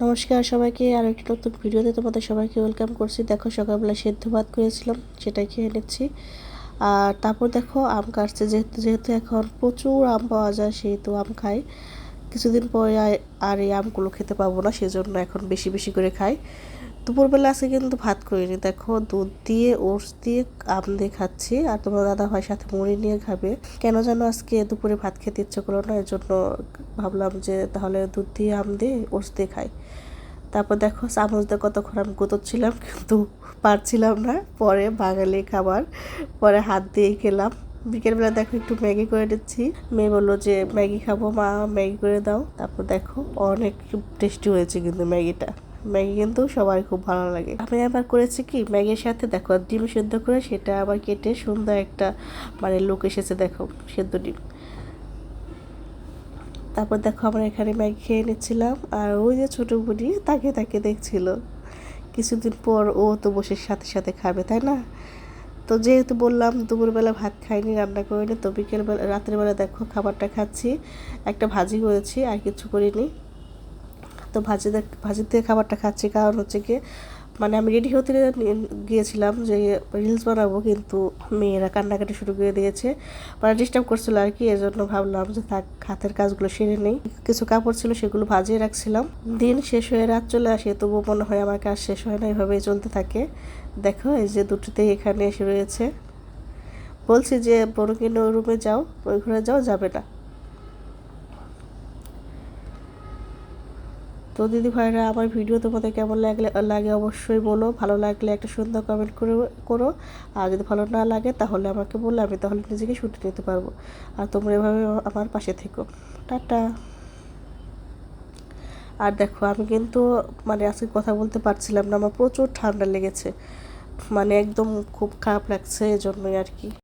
নমস্কার সবাইকে, আর একটি নতুন ভিডিওতে তোমাদের সবাইকে ওয়েলকাম করছি। দেখো, সকালবেলা সেদ্ধ ভাত করেছিলাম, সেটাই খেয়ে নিচ্ছি। আর তারপর দেখো, আম কাটছে, যেহেতু যেহেতু এখন প্রচুর আম পাওয়া যায়, সেহেতু আম খাই। কিছুদিন পরে আর এই আমগুলো খেতে পাবো না, সেজন্য এখন বেশি বেশি করে খাই। দুপুরবেলা আজকে কিন্তু ভাত করিনি। দেখো দুধ দিয়ে, ওটস দিয়ে আম দিয়ে খাচ্ছি আর তোমার দাদা ভাই সাথে মুড়ি নিয়ে খাবে। কেন যেন আজকে দুপুরে ভাত খেতে ইচ্ছে করল না এর জন্য ভাবলাম যে তাহলে দুধ দিয়ে, আম দিয়ে, ওটস দিয়ে খাই। তারপর দেখো চামচ দিয়ে কতক্ষণ আমি গোতচ্ছিলাম, কিন্তু পারছিলাম না। পরে বাঙালি খাবার, পরে হাত দিয়েই খেলাম। বিকেলবেলা দেখো একটু ম্যাগি করে দিচ্ছি মেয়ে বলল যে, ম্যাগি খাব মা, ম্যাগি করে দাও। তারপর দেখো অনেক টেস্টি হয়েছে কিন্তু ম্যাগিটা। ম্যাগি কিন্তু সবার খুব ভালো লাগে। আমি আবার করেছি কি? ম্যাগির সাথে দেখো, ডিম সেদ্ধ করে সেটা আবার কেটে সুন্দর একটা মানে লোক এসেছে, দেখো, সেদ্ধ ডিম। তারপর দেখো, আমরা এখানে ম্যাগি খেয়ে নিচ্ছিলাম। আর ওই যে ছোটো বুড়ি তাকে তাকে দেখছিল। কিছুদিন পর ও তো বসে সাথে সাথে খাবে, তাই না? তো যেহেতু বললাম, দুপুরবেলা ভাত খাইনি, রান্না করিনি, তো বিকেলবেলা, রাত্রেবেলা দেখো, খাবারটা খাচ্ছি। একটা ভাজি করেছি, আর কিছু করিনি। তো ভাজিতে ভাজিতে খাবারটা খাচ্ছি। কারণ হচ্ছে কি মানে আমি রেডি হতে গিয়েছিলাম যে রিলস বানাবো, কিন্তু মেয়েরা কান্নাকাটি শুরু করে দিয়েছে। মানে ডিস্টার্ব করছিল আর কি, এজন্য ভাবলাম যে থাক, হাতের কাজগুলো সেরে নেই। কিছু কাপড় ছিল, সেগুলো ভাজিয়ে রাখছিলাম। দিন শেষ হয়ে রাত চলে আসে, তবুও মনে হয় আমার কাজ শেষ হয় না, এভাবেই চলতে থাকে। দেখো, এই যে দুটোতেই এখানে এসে রয়েছে। বলছি যে, বড় কিনে রুমে যাও, ওই ঘরে যাও, যাবে না। তো দিদি ভাইরা, আমার ভিডিও তোমাদের কেমন লাগলে, লাগে অবশ্যই বলো। ভালো লাগলে একটা সুন্দর কমেন্ট করে, করো। আর যদি ভালো না লাগে, তাহলে আমাকে বললে, আমি তাহলে নিজেকে শুটে নিতে পারব। আর তোমরা এভাবে আমার পাশে থেকো। টাটা। আর দেখো, আমি কিন্তু মানে আজকে কথা বলতে পারছিলাম না, আমার প্রচুর ঠান্ডা লেগেছে। মানে একদম খুব খারাপ লাগছে এজন্যই আর কি।